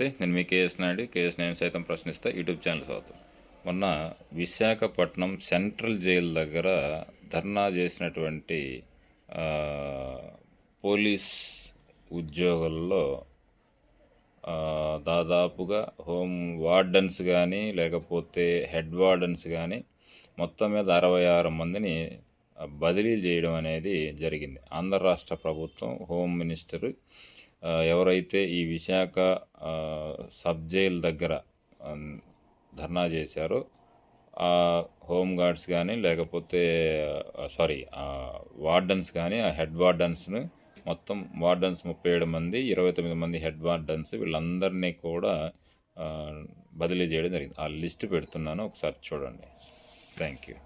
నమస్తే నేను మీ KS Naidu KS నేను సైతం ప్రశ్నిస్తా యూట్యూబ్ ఛానల్ స్వాగతం. మొన్న విశాఖపట్నం సెంట్రల్ జైలు దగ్గర ధర్నా చేసినటువంటి పోలీస్ ఉద్యోగుల్లో దాదాపుగా హోమ్ వార్డన్స్ కానీ లేకపోతే హెడ్ వార్డన్స్ కానీ మొత్తం మీద అరవై ఆరు మందిని బదిలీ చేయడం అనేది జరిగింది. ఆంధ్ర రాష్ట్ర ప్రభుత్వం హోమ్ మినిస్టర్ ఎవరైతే ఈ విశాఖ సబ్ జైల్ దగ్గర ధర్నా చేశారు. ఆ హోమ్ గార్డ్స్ కానీ లేకపోతే సారీ ఆ వార్డన్స్ కానీ ఆ హెడ్ వార్డన్స్ని మొత్తం వార్డన్స్ ముప్పై ఏడు మంది ఇరవై తొమ్మిది మంది హెడ్ వార్డన్స్ వీళ్ళందరినీ కూడా బదిలీ చేయడం జరిగింది. ఆ లిస్ట్ పెడుతున్నాను ఒకసారి చూడండి. Thank you.